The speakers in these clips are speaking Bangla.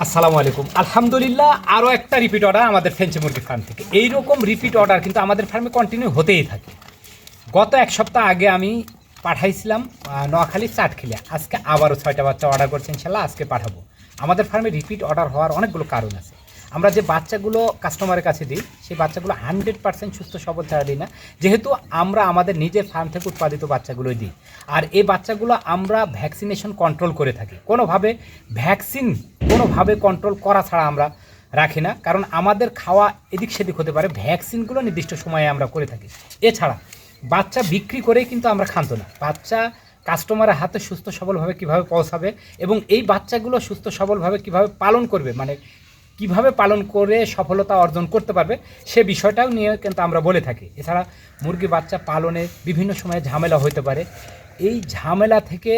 আসসালামু আলাইকুম। আলহামদুলিল্লাহ আরও একটা রিপিট অর্ডার আমাদের ফেঞ্চি মুরগি ফার্ম থেকে। এইরকম রিপিট অর্ডার কিন্তু আমাদের ফার্মে কন্টিনিউ হতেই থাকে। গত এক সপ্তাহ আগে আমি পাঠাইছিলাম নোয়াখালী চাটখিলে আজকে আবারও ছয়টা বাচ্চা অর্ডার করছেন ইনশাল্লাহ, আজকে পাঠাবো। আমাদের ফার্মে রিপিট অর্ডার হওয়ার অনেকগুলো কারণ আছে। আমরা যে বাচ্চাগুলো কাস্টমারের কাছে দিই, সেই বাচ্চাগুলো হান্ড্রেড পার্সেন্ট সুস্থ, সবল ছাড়া দিই না। যেহেতু আমরা আমাদের নিজের ফার্ম থেকে উৎপাদিত বাচ্চাগুলোই দিই। আর এই বাচ্চাগুলো আমরা ভ্যাকসিনেশন কন্ট্রোল করে থাকি। কোনোভাবে ভ্যাকসিন কোনোভাবে কন্ট্রোল করা ছাড়া আমরা রাখি না। কারণ আমাদের খাওয়া এদিক সেদিক হতে পারে। ভ্যাকসিনগুলো নির্দিষ্ট সময়ে আমরা করে থাকি। এছাড়া বাচ্চা বিক্রি করেই কিন্তু আমরা ক্ষান্ত না। বাচ্চা কাস্টমারের হাতে সুস্থ, সবলভাবে কীভাবে পৌঁছাবে এবং এই বাচ্চাগুলো সুস্থ, সবলভাবে কীভাবে পালন করবে মানে কীভাবে পালন করে সফলতা অর্জন করতে পারবে, সে বিষয়টাও নিয়ে কিন্তু আমরা বলে থাকি। এছাড়া মুরগি বাচ্চা পালনে বিভিন্ন সময়ে ঝামেলা হতে পারে। এই ঝামেলা থেকে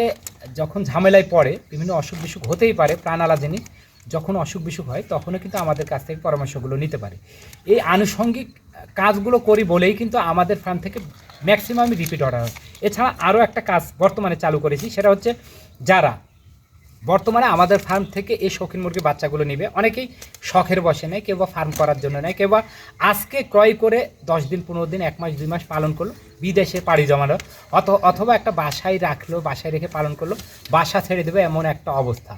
যখন ঝামেলায় পড়ে, বিভিন্ন অসুখ বিসুখ হতেই পারে প্রাণালা জিনিস যখন অসুখ বিসুখ হয়, তখনও কিন্তু আমাদের কাছ থেকে পরামর্শগুলো নিতে পারে। এই আনুষঙ্গিক কাজগুলো করি বলেই কিন্তু আমাদের ফার্ম থেকে ম্যাক্সিমাম রিপিট অর্ডার হয়। এছাড়া আরও একটা কাজ বর্তমানে চালু করেছি, সেটা হচ্ছে যারা বর্তমানে আমাদের ফার্ম থেকে এই শৌখিন মুরগি বাচ্চাগুলো নিবে। অনেকেই শখের বসে নেয় কেউ বা ফার্ম করার জন্য নেয় কেউ আজকে ক্রয় করে দশ দিন, পনেরো দিন, এক মাস, দুই মাস পালন করল, বিদেশে পাড়ি জমালো, অথ, অথবা একটা বাসায় রাখল, বাসায় রেখে পালন করল, বাসা ছেড়ে দেবে এমন একটা অবস্থা।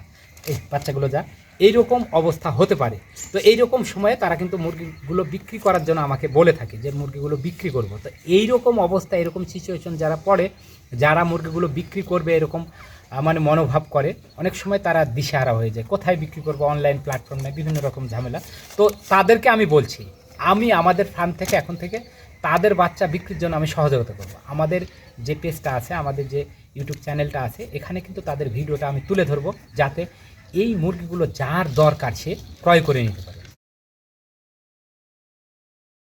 এই বাচ্চাগুলো যা, এইরকম অবস্থা হতে পারে। তো এইরকম সময়ে তারা কিন্তু মুরগিগুলো বিক্রি করার জন্য আমাকে বলে থাকে যে, মুরগিগুলো বিক্রি করব। তো এইরকম অবস্থা, এরকম সিচুয়েশন যারা পড়ে, যারা মুরগিগুলো বিক্রি করবে, এরকম মানে মনোভাব করে, অনেক সময় তারা দিশেহারা হয়ে যায়, কোথায় বিক্রি করব অনলাইন প্ল্যাটফর্মে বিভিন্ন রকম ঝামেলা। তো তাদেরকে আমি বলছি, আমি আমাদের ফার্ম থেকে, এখন থেকে তাদের বাচ্চা বিক্রির জন্য আমি সহযোগিতা করব। আমাদের যে পেজটা আছে, আমাদের যে ইউটিউব চ্যানেলটা আছে, এখানে কিন্তু তাদের ভিডিওটা আমি তুলে ধরবো, যাতে এই মুরগিগুলো যার দরকার সে ক্রয় করে নিতে পারে।